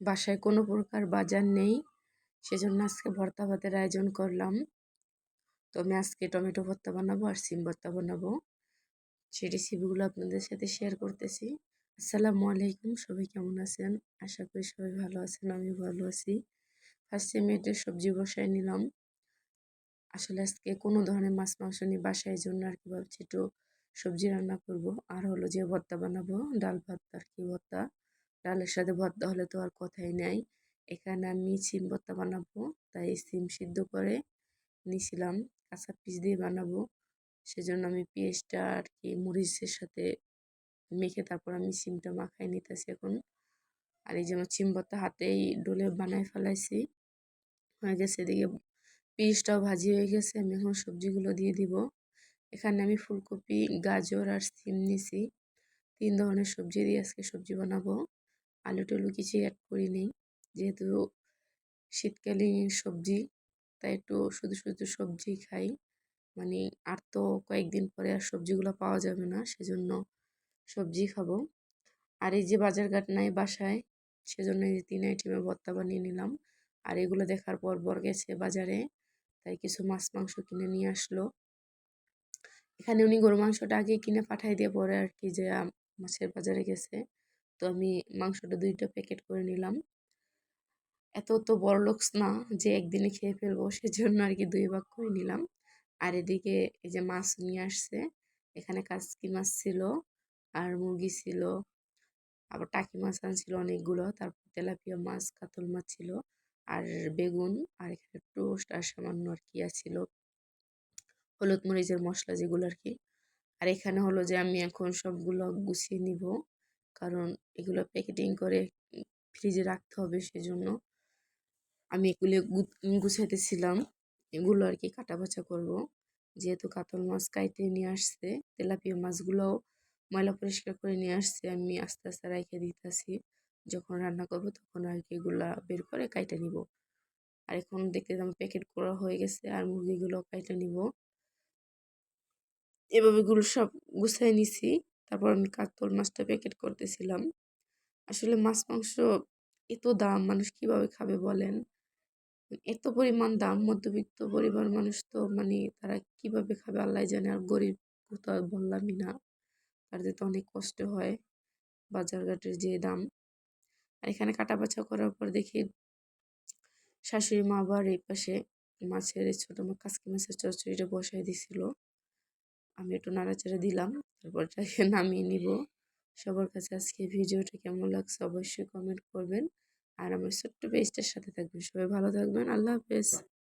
বাসায় কোনো প্রকার বাজার নেই। সেজন্য আজকে ভর্তা ভাতের আয়োজন করলাম। তো আমি আজকে টমেটো ভর্তা বানাবো আর সিম ভর্তা বানাবো। সেই রেসিপিগুলো আপনাদের সাথে শেয়ার করতেছি। আসসালামু আলাইকুম, সবাই কেমন আছেন? আশা করি সবাই ভালো আছেন আমি ভালো আছি। ফার্স্টে মেয়েদের সবজি বসায় নিলাম। আসলে আজকে কোনো ধরনের মাছ মাংস নিয়ে বাসায় জন্য আর কি ভাবছি একটু সবজি রান্না করব। আর হলো যে ভর্তা বানাবো, ডাল ভাত আর কি ভর্তা। ডালের সাথে ভর্তা হলে তো আর কথাই নাই। এখানে আমি সিম ভর্তা বানাবো, তাই সিম সিদ্ধ করে নিয়েছিলাম কাঁচা পিস দিয়ে বানাবো। সেজন্য আমি পেঁয়াজটা আর কি মরিচের সাথে মেখে তারপর আমি সিমটা মাখাই নিতেছি এখন। আর এই যে আমার সিম ভর্তা হাতেই ডোলে বানায় ফেলাইছি, হয়ে গেছে এদিকে পিসটাও ভাজি হয়ে গেছে, আমি এখন সবজিগুলো দিয়ে দিব। এখানে আমি ফুলকপি, গাজর আর সিম নিছি। তিন ধরনের সবজি দিয়ে আজকে সবজি বানাবো। আলু টলু কিছু অ্যাড করিনি যেহেতু শীতকালীন সবজি, তাই একটু শুধু শুধু সবজি খাই। মানে আর তো কয়েকদিন পরে আর সবজিগুলো পাওয়া যাবে না, সেজন্য সবজি খাব। আর এই যে বাজারঘাট নাই বাসায়, সেজন্য এই তিন আইটেমের ভর্তা বানিয়ে নিলাম। আর এগুলো দেখার পর বর গেছে বাজারে, তাই কিছু মাছ, মাংস কিনে নিয়ে আসলো। এখানে উনি গরু মাংসটা আগে কিনে পাঠাই দিয়ে পরে আর কি যে মাছের বাজারে গেছে। তো আমি মাংসটা দুইটা প্যাকেট করে নিলাম। এত তো বড় লোকস না যে একদিনে খেয়ে ফেলব, সেজন্য আর কি দুই ভাগ করে নিলাম। আর এদিকে এই যে মাছ নিয়ে আসছে, এখানে কাসকি মাছ ছিল, আর মুরগি ছিল, আবার টাকি মাছ আনছিল অনেকগুলো, তারপর তেলাপিয়া মাছ, কাতল মাছ ছিল, আর বেগুন, আর এখানে টোস্ট, আর সামান্য আর কি ছিল। হলুদ মরিচের মশলা যেগুলো আর কি। আর এখানে হলো যে আমি এখন সবগুলো গুছিয়ে নিব। কারণ এগুলো প্যাকেটিং করে ফ্রিজে রাখতে হবে সেজন্য আমি এগুলো গুছাইতেছিলাম। এগুলো আর কি কাটা বাছা করব। যেহেতু কাতল মাছ কাইতে নিয়ে আসছে, তেলাপিয়া মাছগুলোও ময়লা পরিষ্কার করে নিয়ে আসছে, আমি আস্তে আস্তে রেখে দিতেছি। যখন রান্না করব তখন আর কি এগুলা বের করে কাইটে নিব। আর এখন দেখতে আমার প্যাকেট করা হয়ে গেছে আর মুরগিগুলো কাইটে নিব। এভাবে গুলো সব গুছাই নিছি। তারপর আমি কাতল মাছটা প্যাকেট করতেছিলাম। আসলে মাছ, মাংস এত দাম, মানুষ কীভাবে খাবে বলেন? এত পরিমাণ দাম, মধ্যবিত্ত পরিবার মানুষ তো মানে তারা কীভাবে খাবে আল্লাহ জানে, আর গরিব কোথাও বললামই না। তাদের তো অনেক কষ্ট হয় বাজারঘাটের যে দাম। আর এখানে কাটা বাছা করার পর দেখি শাশুড়ি মা আবার এই পাশে মাছের ছোটো কাসকি মাছের চচ্চড়িটা বসাই দিছিল। আমি একটু নাড়াচাড়া দিলাম, তারপর এটাকে নামিয়ে নিব। সবার কাছে আজকে ভিডিওটা কেমন লাগছে অবশ্যই কমেন্ট করবেন। আর আমার ছোট্ট পেজটার সাথে থাকবেন। সবাই ভালো থাকবেন। আল্লাহ হাফেজ।